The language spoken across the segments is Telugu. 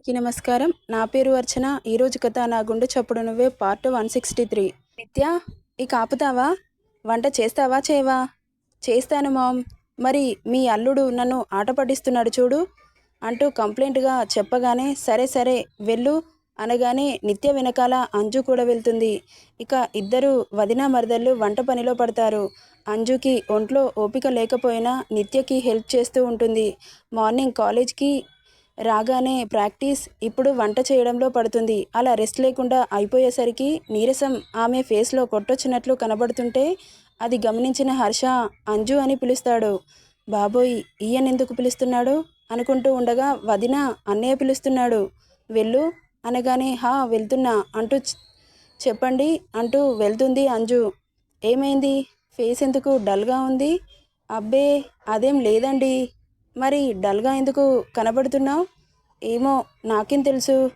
అందరికీ నమస్కారం. నా పేరు అర్చన. ఈరోజు కథ నా గుండె చప్పుడు నువ్వే పార్ట్ వన్ సిక్స్టీ త్రీ. నిత్య ఇక ఆపుతావా వంట చేస్తావా చేయవా? చేస్తాను మామ్. మరి మీ అల్లుడు నన్ను ఆట పట్టిస్తున్నాడు చూడు. అంటూ కంప్లైంట్గా చెప్పగానే సరే సరే వెళ్ళు అనగానే నిత్య వెనకాల అంజు కూడా వెళ్తుంది. ఇక ఇద్దరు వదిన మరదళ్ళు వంట పనిలో పడతారు. అంజుకి ఒంట్లో ఓపిక లేకపోయినా నిత్యకి హెల్ప్ చేస్తూ ఉంటుంది. మార్నింగ్ కాలేజ్కి రాగానే ప్రాక్టీస్ ఇప్పుడు వంట చేయడంలో పడుతుంది. అలా రెస్ట్ లేకుండా అయిపోయేసరికి నీరసం ఆమె ఫేస్లో కొట్టొచ్చినట్లు కనబడుతుంటే అది గమనించిన హర్ష అంజు అని పిలుస్తాడు. బాబోయ్ ఈయనెందుకు పిలుస్తున్నాడు? అనుకుంటూ ఉండగా వదిన అన్నయ్య పిలుస్తున్నాడు. వెళ్ళు. అనగానే హా వెళ్తున్నా. అంటూ చెప్పండి. అంటూ వెళ్తుంది అంజు. ఏమైంది? ఫేస్ ఎందుకు డల్గా ఉంది? అబ్బే అదేం లేదండి. మరి డల్గా ఎందుకు కనబడుతున్నావు? ఏమో నాకేం తెలుసు.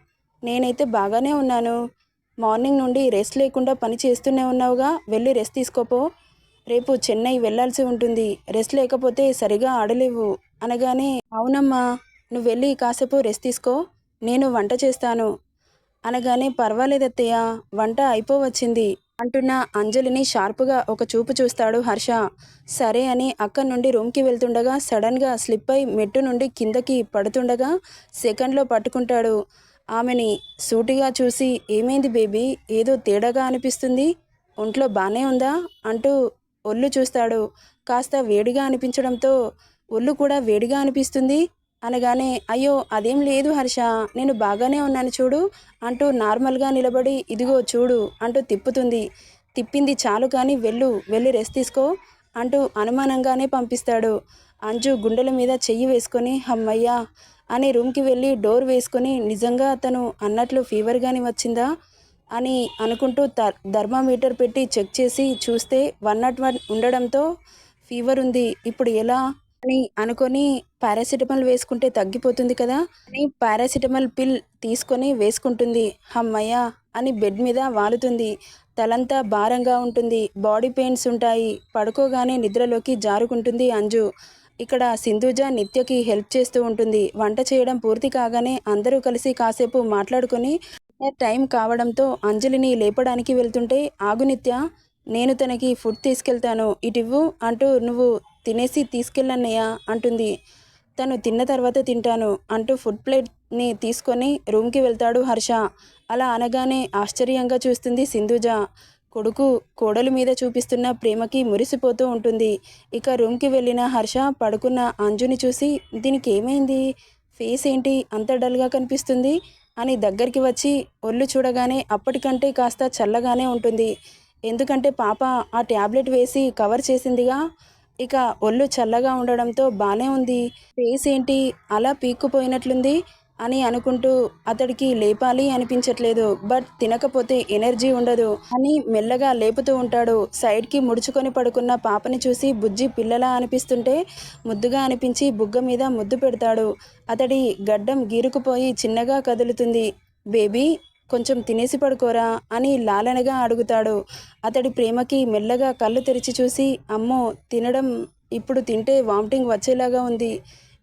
నేనైతే బాగానే ఉన్నాను. మార్నింగ్ నుండి రెస్ట్ లేకుండా పని చేస్తూనే ఉన్నావుగా. వెళ్ళి రెస్ట్ తీసుకోపో. రేపు చెన్నై వెళ్ళాల్సి ఉంటుంది. రెస్ట్ లేకపోతే సరిగా ఆడలేవు అనగానే అవునమ్మా నువ్వు వెళ్ళి కాసేపు రెస్ట్ తీసుకో. నేను వంట చేస్తాను. అనగానే పర్వాలేదత్తయ్య వంట అయిపోవచ్చింది. అంటున్న అంజలిని షార్ప్గా ఒక చూపు చూస్తాడు హర్ష. సరే అని అక్కడి నుండి రూమ్కి వెళ్తుండగా సడన్గా స్లిప్ అయి మెట్టు నుండి కిందకి పడుతుండగా సెకండ్లో పట్టుకుంటాడు. ఆమెని సూటిగా చూసి ఏమైంది బేబీ? ఏదో తేడాగా అనిపిస్తుంది? ఒంట్లో బాగానే ఉందా? అంటూ ఒళ్ళు చూస్తాడు. కాస్త వేడిగా అనిపించడంతో ఒళ్ళు కూడా వేడిగా అనిపిస్తుంది. అనగానే అయ్యో అదేం లేదు హర్ష నేను బాగానే ఉన్నాను చూడు అంటూ నార్మల్గా నిలబడి ఇదిగో చూడు అంటూ తిప్పుతుంది. తిప్పింది చాలు కానీ వెళ్ళు వెళ్ళి రెస్ట్ తీసుకో అంటూ అనుమానంగానే పంపిస్తాడు. అంజు గుండెల మీద చెయ్యి వేసుకొని హమ్మయ్యా అని రూమ్కి వెళ్ళి డోర్ వేసుకొని నిజంగా అతను అన్నట్లు ఫీవర్ కానీ వచ్చిందా? అని అనుకుంటూ థర్ థర్మామీటర్ పెట్టి చెక్ చేసి చూస్తే వన్ నాట్ వన్ ఉండడంతో ఫీవర్ ఉంది. ఇప్పుడు ఎలా? అని అనుకొని పారాసిటమాల్ వేసుకుంటే తగ్గిపోతుంది కదా అని పారాసిటమాల్ పిల్ తీసుకొని వేసుకుంటుంది. అమ్మయ్య అని బెడ్ మీద వాలుతుంది. తలంతా భారంగా ఉంటుంది. బాడీ పెయిన్స్ ఉంటాయి. పడుకోగానే నిద్రలోకి జారుకుంటుంది అంజు. ఇక్కడ సింధుజ నిత్యకి హెల్ప్ చేస్తూ ఉంటుంది. వంట చేయడం పూర్తి కాగానే అందరూ కలిసి కాసేపు మాట్లాడుకొని టైం కావడంతో అంజలిని లేపడానికి వెళ్తుంటే ఆగు నిత్య నేను తనకి ఫుడ్ తీసుకెళ్తాను. ఇటివ్వు అంటూ నువ్వు తినేసి తీసుకెళ్ళన్నయ్య అంటుంది. తను తిన్న తర్వాత తింటాను అంటూ ఫుడ్ ప్లేట్ని తీసుకొని రూమ్కి వెళ్తాడు హర్ష. అలా అనగానే ఆశ్చర్యంగా చూస్తుంది సింధుజ. కొడుకు కోడలి మీద చూపిస్తున్న ప్రేమకి మురిసిపోతూ ఉంటుంది. ఇక రూమ్కి వెళ్ళిన హర్ష పడుకున్న అంజుని చూసి దీనికి ఏమైంది ఫేస్ ఏంటి? అంత డల్గా కనిపిస్తుంది? అని దగ్గరికి వచ్చి ఒళ్ళు చూడగానే అప్పటికంటే కాస్త చల్లగానే ఉంటుంది. ఎందుకంటే పాప ఆ ట్యాబ్లెట్ వేసి కవర్ చేసిందిగా ఇక ఒళ్ళు చల్లగా ఉండడంతో బానే ఉంది. ఫేస్ ఏంటి? అలా పీక్కుపోయినట్లుంది అని అనుకుంటూ అతడికి లేపాలి అనిపించట్లేదు. బట్ తినకపోతే ఎనర్జీ ఉండదు అని మెల్లగా లేపుతూ ఉంటాడు. సైడ్కి ముడుచుకొని పడుకున్న పాపని చూసి బుజ్జి పిల్లలా అనిపిస్తుంటే ముద్దుగా అనిపించి బుగ్గ మీద ముద్దు పెడతాడు. అతడి గడ్డం గీరుకుపోయి చిన్నగా కదులుతుంది. బేబీ కొంచెం తినేసి పడుకోరా అని లాలనగా అడుగుతాడు. అతడి ప్రేమకి మెల్లగా కళ్ళు తెరిచి చూసి అమ్మో తినడం ఇప్పుడు తింటే వామిటింగ్ వచ్చేలాగా ఉంది.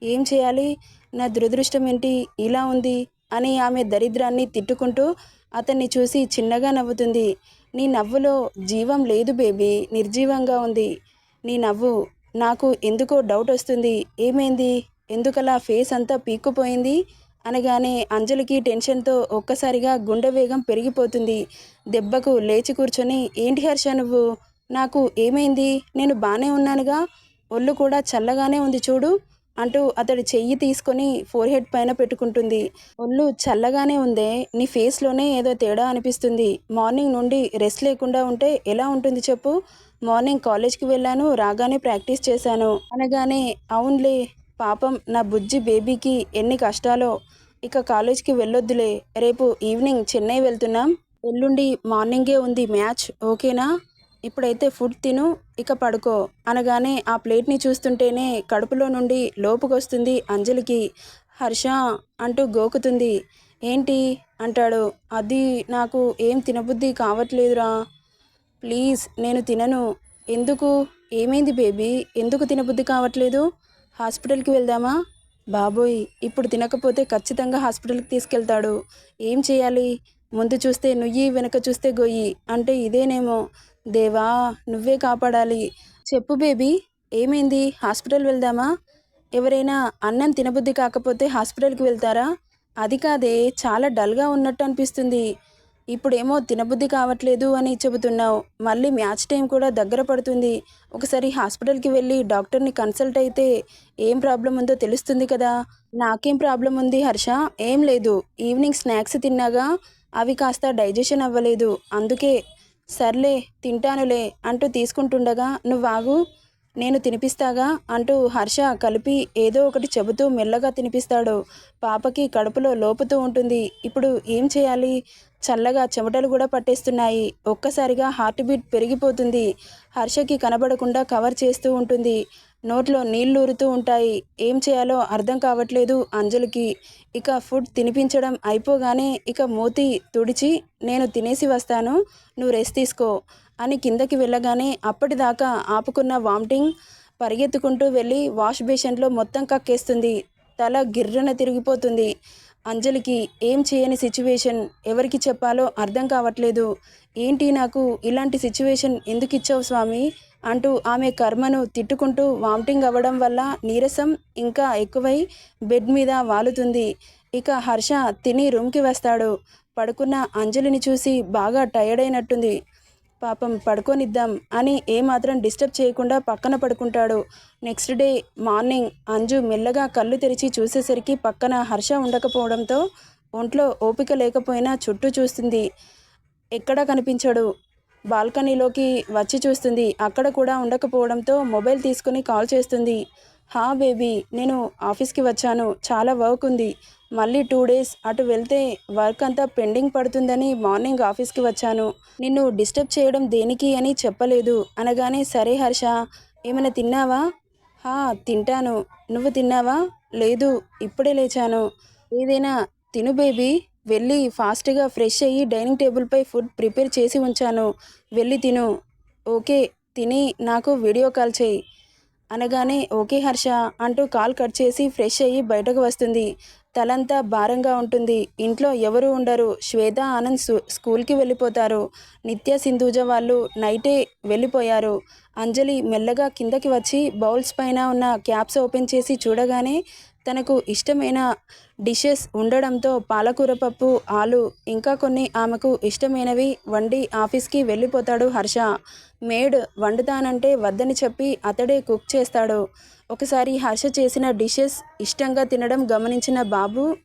ఏం చేయాలి? నా దురదృష్టం ఏంటి? ఇలా ఉంది అని ఆమె దరిద్రాన్ని తిట్టుకుంటూ అతన్ని చూసి చిన్నగా నవ్వుతుంది. నీ నవ్వులో జీవం లేదు బేబీ నిర్జీవంగా ఉంది. నీ నవ్వు నాకు ఎందుకో డౌట్ వస్తుంది. ఏమైంది? ఎందుకలా ఫేస్ అంతా పీక్కుపోయింది? అనగానే అంజలికి టెన్షన్తో ఒక్కసారిగా గుండె వేగం పెరిగిపోతుంది. దెబ్బకు లేచి కూర్చొని ఏంటి హర్ష నువ్వు? నాకు ఏమైంది? నేను బాగానే ఉన్నానుగా? ఒళ్ళు కూడా చల్లగానే ఉంది చూడు అంటూ అతడి చెయ్యి తీసుకొని ఫోర్ హెడ్ పైన పెట్టుకుంటుంది. ఒళ్ళు చల్లగానే ఉందే? నీ ఫేస్లోనే ఏదో తేడా అనిపిస్తుంది. మార్నింగ్ నుండి రెస్ట్ లేకుండా ఉంటే ఎలా ఉంటుంది చెప్పు? మార్నింగ్ కాలేజ్కి వెళ్ళాను రాగానే ప్రాక్టీస్ చేశాను. అనగానే అవునులే పాపం నా బుజ్జి బేబీకి ఎన్ని కష్టాలో ఇక కాలేజ్కి వెళ్ళొద్దులే. రేపు ఈవినింగ్ చెన్నై వెళ్తున్నాం. ఎల్లుండి మార్నింగే ఉంది మ్యాచ్ ఓకేనా? ఇప్పుడైతే ఫుడ్ తిను ఇక పడుకో. అనగానే ఆ ప్లేట్ని చూస్తుంటేనే కడుపులో నుండి లోపుకొస్తుంది అంజలికి. హర్ష అంటూ గోకుతుంది. ఏంటి? అంటాడు. అది నాకు ఏం తినబుద్ధి కావట్లేదురా. ప్లీజ్ నేను తినను. ఎందుకు? ఏమైంది బేబీ? ఎందుకు తినబుద్ధి కావట్లేదు? హాస్పిటల్కి వెళ్దామా? బాబోయ్ ఇప్పుడు తినకపోతే ఖచ్చితంగా హాస్పిటల్కి తీసుకెళ్తాడు. ఏం చేయాలి? ముందు చూస్తే నుయ్యి వెనక చూస్తే గొయ్యి. అంటే ఇదేనేమో. దేవా నువ్వే కాపాడాలి. చెప్పు బేబీ ఏమైంది? హాస్పిటల్ వెళ్దామా? ఎవరైనా అన్నం తినబుద్ధి కాకపోతే హాస్పిటల్కి వెళ్తారా? అది కాదే చాలా డల్గా ఉన్నట్టు అనిపిస్తుంది. ఇప్పుడేమో తినబుద్ధి కావట్లేదు అని చెబుతున్నావు. మళ్ళీ మ్యాచ్ టైం కూడా దగ్గర పడుతుంది. ఒకసారి హాస్పిటల్కి వెళ్ళి డాక్టర్ని కన్సల్ట్ అయితే ఏం ప్రాబ్లం ఉందో తెలుస్తుంది కదా. నాకేం ప్రాబ్లం ఉంది హర్ష? ఏం లేదు. ఈవినింగ్ స్నాక్స్ తిన్నాగా. అవి కాస్త డైజెషన్ అవ్వలేదు. అందుకే సర్లే తింటానులే అంటూ తీసుకుంటుండగా నువ్వు ఆగు నేను తినిపిస్తాగా అంటూ హర్ష కలిపి ఏదో ఒకటి చెబుతూ మెల్లగా తినిపిస్తాడు. పాపకి కడుపులో లోపుతూ ఉంటుంది. ఇప్పుడు ఏం చేయాలి? చల్లగా చెమటలు కూడా పట్టేస్తున్నాయి. ఒక్కసారిగా హార్ట్ బీట్ పెరిగిపోతుంది. హర్షకి కనబడకుండా కవర్ చేస్తూ ఉంటుంది. నోట్లో నీళ్ళూరుతూ ఉంటాయి. ఏం చేయాలో అర్థం కావట్లేదు అంజలికి. ఇక ఫుడ్ తినిపించడం అయిపోగానే ఇక మూతి తుడిచి నేను తినేసి వస్తాను. నువ్వు రెస్ట్ తీసుకో అని కిందకి వెళ్ళగానే అప్పటిదాకా ఆపుకున్న వామిటింగ్ పరిగెత్తుకుంటూ వెళ్ళి వాష్ బేషన్లో మొత్తం కక్కేస్తుంది. తల గిర్రన తిరిగిపోతుంది. అంజలికి ఏం చేయని సిచ్యువేషన్ ఎవరికి చెప్పాలో అర్థం కావట్లేదు. ఏంటి నాకు ఇలాంటి సిచ్యువేషన్ ఎందుకు ఇచ్చావు స్వామి? అంటూ ఆమె కర్మను తిట్టుకుంటూ వామిటింగ్ అవ్వడం వల్ల నీరసం ఇంకా ఎక్కువై బెడ్ మీద వాలుతుంది. ఇక హర్ష తిని రూమ్కి వస్తాడు. పడుకున్న అంజలిని చూసి బాగా టైర్డ్ అయినట్టుంది. పాపం పడుకోనిద్దాం అని ఏమాత్రం డిస్టర్బ్ చేయకుండా పక్కన పడుకుంటాడు. నెక్స్ట్ డే మార్నింగ్ అంజు మెల్లగా కళ్ళు తెరిచి చూసేసరికి పక్కన హర్ష ఉండకపోవడంతో ఒంట్లో ఓపిక లేకపోయినా చుట్టూ చూస్తుంది. ఎక్కడా కనిపించడు? బాల్కనీలోకి వచ్చి చూస్తుంది. అక్కడ కూడా ఉండకపోవడంతో మొబైల్ తీసుకుని కాల్ చేస్తుంది. హా బేబీ నేను ఆఫీస్కి వచ్చాను. చాలా వర్క్ ఉంది. మళ్ళీ టూ డేస్ అటు వెళ్తే వర్క్ అంతా పెండింగ్ పడుతుందని మార్నింగ్ ఆఫీస్కి వచ్చాను. నిన్ను డిస్టర్బ్ చేయడం దేనికి అని చెప్పలేదు. అనగానే సరే హర్ష ఏమైనా తిన్నావా? హా తింటాను. నువ్వు తిన్నావా? లేదు ఇప్పుడే లేచాను. ఏదైనా తిను బేబీ. వెళ్ళి ఫాస్ట్గా ఫ్రెష్ అయ్యి డైనింగ్ టేబుల్పై ఫుడ్ ప్రిపేర్ చేసి ఉంచాను. వెళ్ళి తిను. ఓకే తిని నాకు వీడియో కాల్ చేయి. అనగానే ఓకే హర్ష అంటూ కాల్ కట్ చేసి ఫ్రెష్ అయ్యి బయటకు వస్తుంది. తలంతా భారంగా ఉంటుంది. ఇంట్లో ఎవరు ఉండరు. శ్వేత ఆనంద్ స్కూల్కి వెళ్ళిపోతారు. నిత్య సింధూజ వాళ్ళు నైటే వెళ్ళిపోయారు. అంజలి మెల్లగా కిందకి వచ్చి బౌల్స్ పైన ఉన్న క్యాప్స్ ఓపెన్ చేసి చూడగానే తనకు ఇష్టమైన డిషెస్ ఉండడంతో పాలకూర పప్పు ఆలు ఇంకా కొన్ని ఆమెకు ఇష్టమైనవి వండి ఆఫీస్కి వెళ్ళిపోతాడు హర్ష. మేడ్ వండుతానంటే వద్దని చెప్పి అతడే కుక్ చేస్తాడు. ఒకసారి హర్ష చేసిన డిషెస్ ఇష్టంగా తినడం గమనించిన బాబు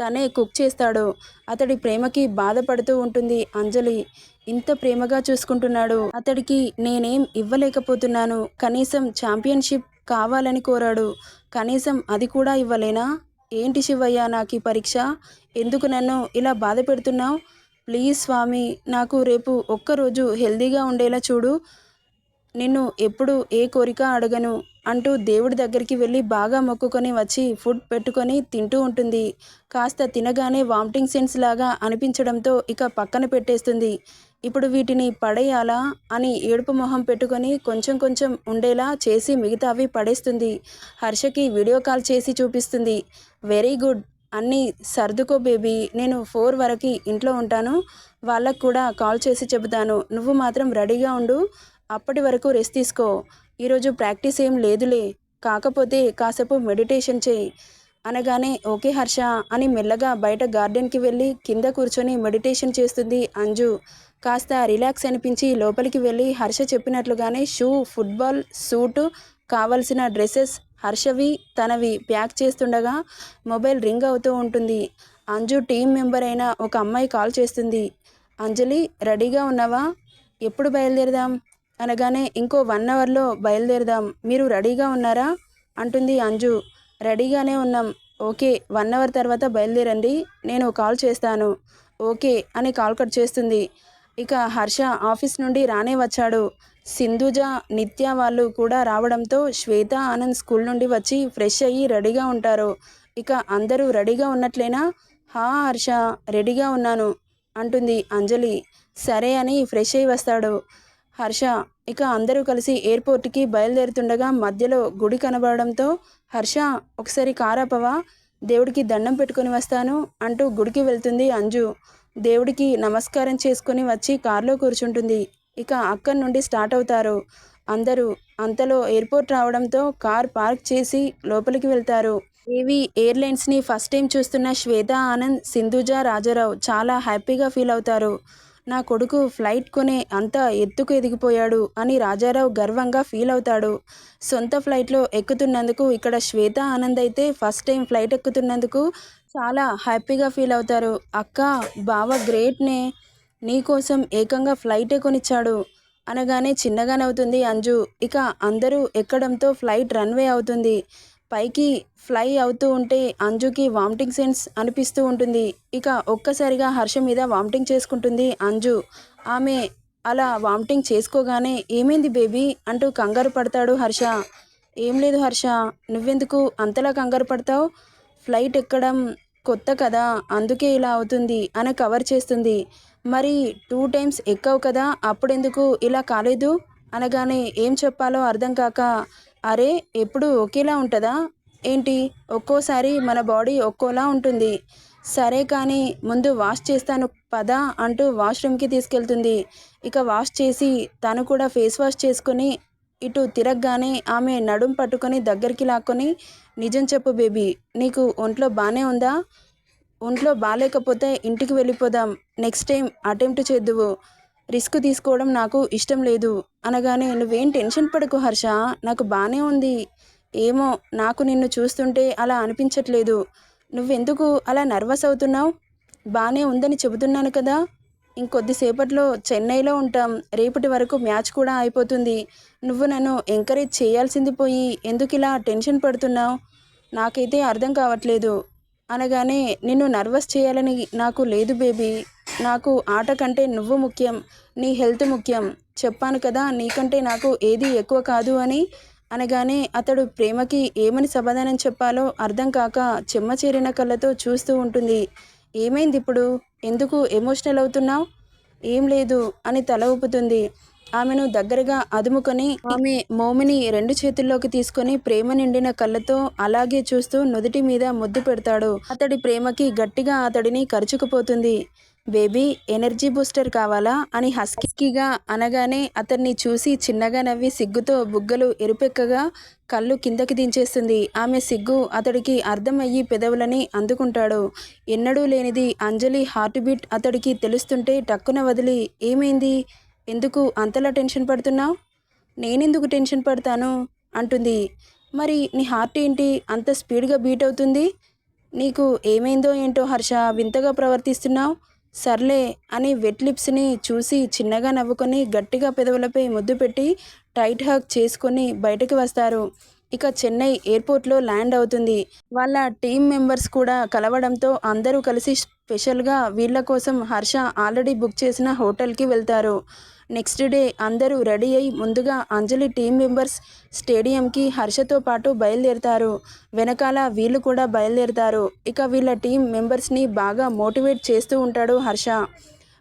తనే కుక్ చేస్తాడు. అతడి ప్రేమకి బాధపడుతూ ఉంటుంది అంజలి. ఇంత ప్రేమగా చూసుకుంటున్నాడు. అతడికి నేనేం ఇవ్వలేకపోతున్నాను. కనీసం ఛాంపియన్షిప్ కావాలని కోరాడు. కనీసం అది కూడా ఇవ్వలేనా? ఏంటి శివయ్య నాకు ఈ పరీక్ష? ఎందుకు నన్ను ఇలా బాధ పెడుతున్నావు? ప్లీజ్ స్వామి నాకు రేపు ఒక్కరోజు హెల్దీగా ఉండేలా చూడు. నిన్ను ఎప్పుడు ఏ కోరిక అడగను. అంటూ దేవుడి దగ్గరికి వెళ్ళి బాగా మొక్కుకొని వచ్చి ఫుడ్ పెట్టుకొని తింటూ ఉంటుంది. కాస్త తినగానే వామిటింగ్ సెన్స్ లాగా అనిపించడంతో ఇక పక్కన పెట్టేస్తుంది. ఇప్పుడు వీటిని పడేయాలా అని ఏడుపు మొహం పెట్టుకొని కొంచెం కొంచెం ఉండేలా చేసి మిగతావి పడేస్తుంది. హర్షకి వీడియో కాల్ చేసి చూపిస్తుంది. Very good. అన్నీ సర్దుకో బేబీ. నేను ఫోర్ వరకు ఇంట్లో ఉంటాను. వాళ్ళకు కూడా కాల్ చేసి చెబుతాను. నువ్వు మాత్రం రెడీగా ఉండు. అప్పటి వరకు రెస్ట్ తీసుకో. ఈరోజు ప్రాక్టీస్ ఏం లేదులే. కాకపోతే కాసేపు మెడిటేషన్ చేయి. అనగానే ఓకే హర్ష అని మెల్లగా బయట గార్డెన్కి వెళ్ళి కింద కూర్చొని మెడిటేషన్ చేస్తుంది అంజు. కాస్త రిలాక్స్ అనిపించి లోపలికి వెళ్ళి హర్ష చెప్పినట్లుగానే షూ ఫుట్బాల్ సూటు కావలసిన డ్రెస్సెస్ హర్షవి తనవి ప్యాక్ చేస్తుండగా మొబైల్ రింగ్ అవుతూ ఉంటుంది. అంజు టీం మెంబర్ అయిన ఒక అమ్మాయి కాల్ చేస్తుంది. అంజలి రెడీగా ఉన్నావా? ఎప్పుడు బయలుదేరదాం? అనగానే ఇంకో వన్ అవర్లో బయలుదేరదాం. మీరు రెడీగా ఉన్నారా? అంటుంది అంజు. రెడీగానే ఉన్నాం. ఓకే వన్ అవర్ తర్వాత బయలుదేరండి. నేను కాల్ చేస్తాను. ఓకే అని కాల్ కట్ చేస్తుంది. ఇక హర్ష ఆఫీస్ నుండి రానే వచ్చాడు. సింధుజ నిత్య వాళ్ళు కూడా రావడంతో శ్వేత ఆనంద్ స్కూల్ నుండి వచ్చి ఫ్రెష్ అయ్యి రెడీగా ఉంటారు. ఇక అందరూ రెడీగా ఉన్నట్లేనా? హా హర్ష రెడీగా ఉన్నాను అంటుంది అంజలి. సరే అని ఫ్రెష్ అయ్యి వస్తాడు. హర్ష. ఇక అందరూ కలిసి ఎయిర్పోర్ట్కి బయలుదేరుతుండగా మధ్యలో గుడి కనబడడంతో హర్ష ఒకసారి కారాపవా దేవుడికి దండం పెట్టుకొని వస్తాను అంటూ గుడికి వెళ్తుంది అంజు. దేవుడికి నమస్కారం చేసుకుని వచ్చి కారులో కూర్చుంటుంది. ఇక అక్కడి నుండి స్టార్ట్ అవుతారు. అందరూ అంతలో ఎయిర్పోర్ట్ రావడంతో కార్ పార్క్ చేసి లోపలికి వెళ్తారు. ఏవి ఎయిర్లైన్స్ని ఫస్ట్ టైం చూస్తున్న శ్వేత ఆనంద్ సింధుజ రాజారావు చాలా హ్యాపీగా ఫీల్ అవుతారు. నా కొడుకు ఫ్లైట్ కొనే అంత ఎత్తుకు ఎదిగిపోయాడు అని రాజారావు గర్వంగా ఫీల్ అవుతాడు. సొంత ఫ్లైట్లో ఎక్కుతున్నందుకు ఇక్కడ శ్వేత ఆనంద్ అయితే ఫస్ట్ టైం ఫ్లైట్ ఎక్కుతున్నందుకు చాలా హ్యాపీగా ఫీల్ అవుతారు. అక్క బావ గ్రేట్నే నీకోసం ఏకంగా ఫ్లైటే కొనిచ్చాడు అనగానే చిన్నగా నవ్వుతుంది అంజు. ఇక అందరూ ఎక్కడంతో ఫ్లైట్ రన్వే అవుతుంది. పైకి ఫ్లై అవుతూ ఉంటే అంజుకి వామిటింగ్ సెన్స్ అనిపిస్తూ ఉంటుంది. ఇక ఒక్కసారిగా హర్ష మీద వామిటింగ్ చేసుకుంటుంది అంజు. ఆమె అలా వామిటింగ్ చేసుకోగానే ఏమైంది బేబీ అంటూ కంగారు పడతాడు హర్ష. ఏం లేదు హర్ష నువ్వెందుకు అంతలా కంగారు పడతావు? ఫ్లైట్ ఎక్కడం కొత్త కదా అందుకే ఇలా అవుతుంది అని కవర్ చేస్తుంది. మరి టూ టైమ్స్ ఎక్కవు కదా అప్పుడెందుకు ఇలా కాలేదు? అనగానే ఏం చెప్పాలో అర్థం కాక అరే ఎప్పుడు ఒకేలా ఉంటుందా? ఏంటి? ఒక్కోసారి మన బాడీ ఒక్కోలా ఉంటుంది. సరే కానీ ముందు వాష్ చేస్తాను పదా అంటూ వాష్రూమ్కి తీసుకెళ్తుంది. ఇక వాష్ చేసి తను కూడా ఫేస్ వాష్ చేసుకొని ఇటు తిరగగానే ఆమె నడుం పట్టుకొని దగ్గరికి లాక్కొని నిజం చెప్పు బేబీ నీకు ఒంట్లో బాగానే ఉందా? ఒంట్లో బాగాలేకపోతే ఇంటికి వెళ్ళిపోదాం. నెక్స్ట్ టైం అటెంప్ట్ చేద్దువు. రిస్క్ తీసుకోవడం నాకు ఇష్టం లేదు. అనగానే నువ్వేం టెన్షన్ పడకు హర్ష నాకు బాగానే ఉంది. ఏమో నాకు నిన్ను చూస్తుంటే అలా అనిపించట్లేదు. నువ్వెందుకు అలా నర్వస్ అవుతున్నావు? బాగానే ఉందని చెబుతున్నాను కదా. ఇంకొద్దిసేపట్లో చెన్నైలో ఉంటాం. రేపటి వరకు మ్యాచ్ కూడా అయిపోతుంది. నువ్వు నన్ను ఎంకరేజ్ చేయాల్సింది పోయి ఎందుకు ఇలా టెన్షన్ పడుతున్నావు? నాకైతే అర్థం కావట్లేదు. అనగానే నిన్ను నర్వస్ చేయాలని నాకు లేదు బేబీ. నాకు ఆట కంటే నువ్వు ముఖ్యం నీ హెల్త్ ముఖ్యం. చెప్పాను కదా నీకంటే నాకు ఏది ఎక్కువ కాదు అని అనగానే అతడు ప్రేమకి ఏమని సమాధానం చెప్పాలో అర్థం కాక చెమ్మ చేరిన కళ్ళతో చూస్తూ ఉంటుంది. ఏమైంది ఇప్పుడు ఎందుకు ఎమోషనల్ అవుతున్నావు? ఏం లేదు అని తల ఊపుతుంది. ఆమెను దగ్గరగా అదుముకొని ఆమె మోమిని రెండు చేతుల్లోకి తీసుకొని ప్రేమ నిండిన కళ్ళతో అలాగే చూస్తూ నుదుటి మీద ముద్దు పెడతాడు. అతడి ప్రేమకి గట్టిగా అతడిని కరుచుకుపోతుంది. బేబీ ఎనర్జీ బూస్టర్ కావాలా? అని హస్కీగా అనగానే అతన్ని చూసి చిన్నగా నవ్వి సిగ్గుతో బుగ్గలు ఎరుపెక్కగా కళ్ళు కిందకి దించేస్తుంది. ఆమె సిగ్గు అతడికి అర్థమయ్యి పెదవులని అందుకుంటాడు. ఎన్నడూ లేనిది అంజలి హార్ట్ బీట్ అతడికి తెలుస్తుంటే టక్కున వదిలి ఏమైంది? ఎందుకు అంతలా టెన్షన్ పడుతున్నావు? నేనెందుకు టెన్షన్ పడతాను? అంటుంది. మరి నీ హార్ట్ ఏంటి? అంత స్పీడ్గా బీట్ అవుతుంది? నీకు ఏమైందో ఏంటో హర్ష వింతగా ప్రవర్తిస్తున్నావు? సర్లే అని వెట్ లిప్స్ని చూసి చిన్నగా నవ్వుకొని గట్టిగా పెదవులపై ముద్దు పెట్టి టైట్ హక్ చేసుకొని బయటకు వస్తారు. ఇక చెన్నై ఎయిర్పోర్ట్లో ల్యాండ్ అవుతుంది. వాళ్ళ టీం మెంబర్స్ కూడా కలవడంతో అందరూ కలిసి స్పెషల్గా వీళ్ళ కోసం హర్ష ఆల్రెడీ బుక్ చేసిన హోటల్కి వెళ్తారు. నెక్స్ట్ డే అందరూ రెడీ అయి ముందుగా అంజలి టీం మెంబర్స్ స్టేడియంకి హర్షతో పాటు బయలుదేరుతారు. వెనకాల వీళ్ళు కూడా బయలుదేరుతారు. ఇక వీళ్ళ టీం మెంబర్స్ని బాగా మోటివేట్ చేస్తూ ఉంటాడు హర్ష.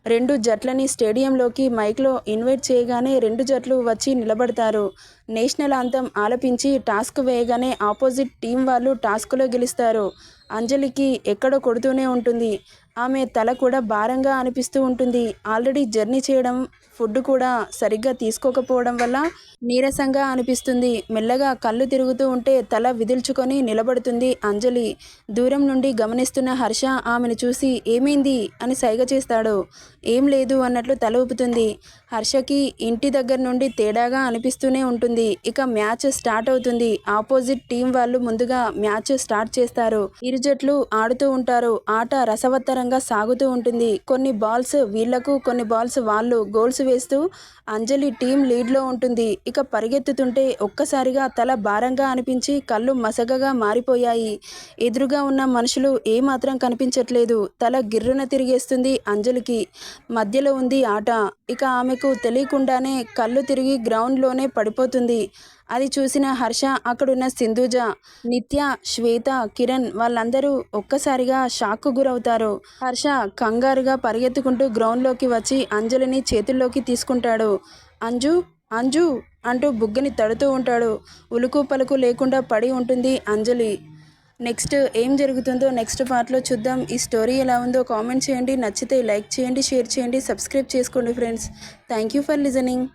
రెండు జట్లని స్టేడియంలోకి మైక్లో ఇన్వైట్ చేయగానే రెండు జట్లు వచ్చి నిలబడతారు. నేషనల్ అంతం ఆలపించి టాస్క్ వేయగానే ఆపోజిట్ టీం వాళ్ళు టాస్క్లో గెలుస్తారు. అంజలికి ఎక్కడో కొడుతూనే ఉంటుంది. ఆమె తల కూడా భారంగా అనిపిస్తూ ఉంటుంది. ఆల్రెడీ జర్నీ చేయడం ఫుడ్ కూడా సరిగ్గా తీసుకోకపోవడం వల్ల నీరసంగా అనిపిస్తుంది. మెల్లగా కళ్ళు తిరుగుతూ ఉంటే తల విదిల్చుకొని నిలబడుతుంది అంజలి. దూరం నుండి గమనిస్తున్న హర్ష ఆమెను చూసి ఏమైంది? అని సైగ చేస్తాడు. ఏం లేదు అన్నట్లు తల ఊపుతుంది హర్షకి ఇంటి దగ్గర నుండి తేడాగా అనిపిస్తూనే ఉంటుంది. ఇక మ్యాచ్ స్టార్ట్ అవుతుంది. ఆపోజిట్ టీం వాళ్ళు ముందుగా మ్యాచ్ స్టార్ట్ చేస్తారు. ఇరు జట్లు ఆడుతూ ఉంటారు. ఆట రసవత్తరంగా సాగుతూ ఉంటుంది. కొన్ని బాల్స్ వీళ్ళకు కొన్ని బాల్స్ వాళ్ళు గోల్స్ వేస్తూ అంజలి టీం లీడ్లో ఉంటుంది. ఇక పరిగెత్తుతుంటే ఒక్కసారిగా తల భారంగా అనిపించి కళ్ళు మసగగా మారిపోయాయి. ఎదురుగా ఉన్న మనుషులు ఏమాత్రం కనిపించట్లేదు. తల గిర్రున తిరిగేస్తుంది అంజలికి. మధ్యలో ఉంది ఆట. ఇక ఆమెకు తెలియకుండానే కళ్ళు తిరిగి గ్రౌండ్లోనే పడిపోతుంది. అది చూసిన హర్ష అక్కడున్న సింధుజ నిత్య శ్వేత కిరణ్ వాళ్ళందరూ ఒక్కసారిగా షాక్కు గురవుతారు. హర్ష కంగారుగా పరిగెత్తుకుంటూ గ్రౌండ్లోకి వచ్చి అంజలిని చేతుల్లోకి తీసుకుంటాడు. అంజు అంజు అంటూ బుగ్గని తడుతూ ఉంటాడు. ఉలుకు పలుకు లేకుండా పడి ఉంటుంది అంజలి. నెక్స్ట్ ఏం జరుగుతుందో నెక్స్ట్ పార్ట్లో చూద్దాం. ఈ స్టోరీ ఎలా ఉందో కామెంట్ చేయండి. నచ్చితే లైక్ చేయండి షేర్ చేయండి సబ్స్క్రైబ్ చేసుకోండి friends thank you for listening